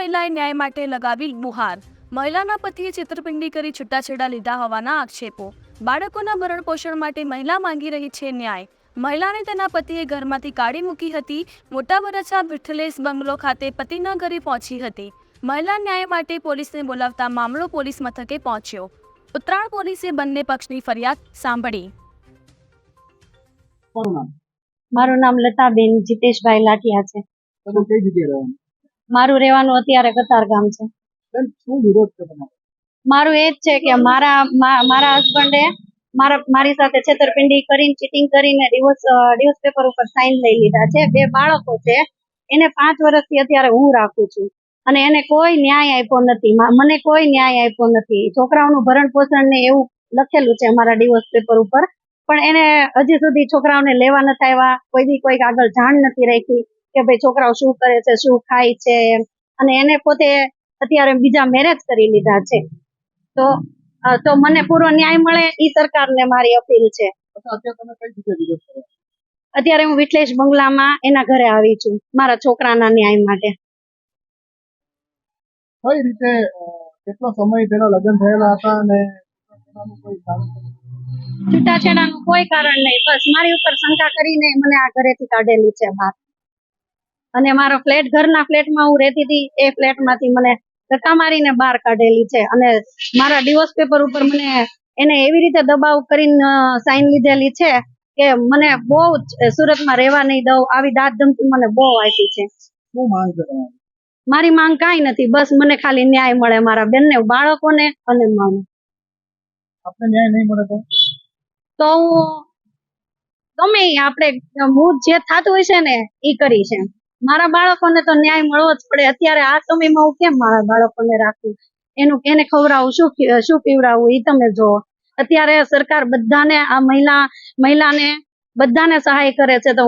મહિલાએ ન્યાય માટે લગાવી બુહાર. મહિલાના પતિએ છેતરપિંડી કરી છૂટાછેડા લીધા હોવાના આક્ષેપો. બાળકોના ભરણ પોષણ માટે મહિલા માંગી રહી છે ન્યાય. મહિલાને તેના પતિએ ઘરમાંથી કાઢી મૂકી હતી. મોટા વરસા વિઠ્ઠલેશ બંગલો ખાતે પતિના ઘરે પહોંચી હતી. મહિલા ન્યાય માટે પોલીસને બોલાવતા મામલો પોલીસ મથકે પહોંચ્યો. ઉત્તરાયણ પોલીસે બંને પક્ષની ફરિયાદ સાંભળી. મારું નામ. લતાબેન જીતેશભાઈ લાઠિયા છે. મારું રહેવાનું અત્યારે કતાર ગામ છે. મારું એ જ છે કે મારા મારા હસબન્ડે મારા મારી સાથે છેતરપિંડી કરીને ચીટિંગ કરીને ડિવોર્સ ડિવોર્સ પેપર ઉપર સાઇન લઈ લીધા છે. બે બાળકો છે. એને પાંચ વર્ષથી અત્યારે હું રાખું છું. અને એને કોઈ ન્યાય આપ્યો નથી. મને કોઈ ન્યાય આપ્યો નથી. છોકરાઓનું ભરણ પોષણ ને એવું લખેલું છે મારા ડિવોર્સ પેપર ઉપર. પણ એને હજી સુધી છોકરાઓને લેવા નથી આવ્યા. કોઈ દી કોઈ આગળ જાણ નથી રાખી. કે ભાઈ છોકરાઓ શું કરે છે શું ખાય છે અને એને પોતે અત્યારે બીજા મેરેજ કરી લીધા છે. તો તો મને પૂરો ન્યાય મળે એ સરકારને મારી અપીલ છે. અત્યારે હું વિઠલેશ બંગલામાં એના ઘરે આવી છું મારા છોકરાના ન્યાય માટે. કઈ રીતે કેટલો સમય પેલા લગ્ન થયેલા હતા અને છૂટાછેડાનું કોઈ કારણ નહીં બસ મારી ઉપર શંકા કરીને મને આ ઘરેથી કાઢેલી છે બહાર. અને મારો ફ્લેટ ઘરના ફ્લેટમાં હું રહેતી હતી એ ફ્લેટમાંથી મને ધક્કા મારીને બહાર કાઢેલી છે. અને મારા ડિવોર્સ પેપર ઉપર મને એને એવી રીતે દબાવ કરીને સાઈન લીધેલી છે કે મને બહુ સુરતમાં રહેવા નહીં દઉં. આવી દાંત ધમકી મને બહુ આપી છે. મારી માંગ કાંઈ નથી. બસ મને ખાલી ન્યાય મળે મારા બેનને બાળકોને અને માને. આપને ન્યાય નહીં મળે તો? તો હું ગમે આપણે હું જે થતું હોય છે ને એ કરી છે. મારા બાળકોને તો ન્યાય મળવો જ પડે. અત્યારે આ સમયમાં હું કેમ મારા બાળકોને રાખું? એનું એને ખવડાવું, શું શું પીવડાવવું એ તમે જુઓ. અત્યારે સરકાર બધાને, આ મહિલા, મહિલાને બધાને સહાય કરે છે તો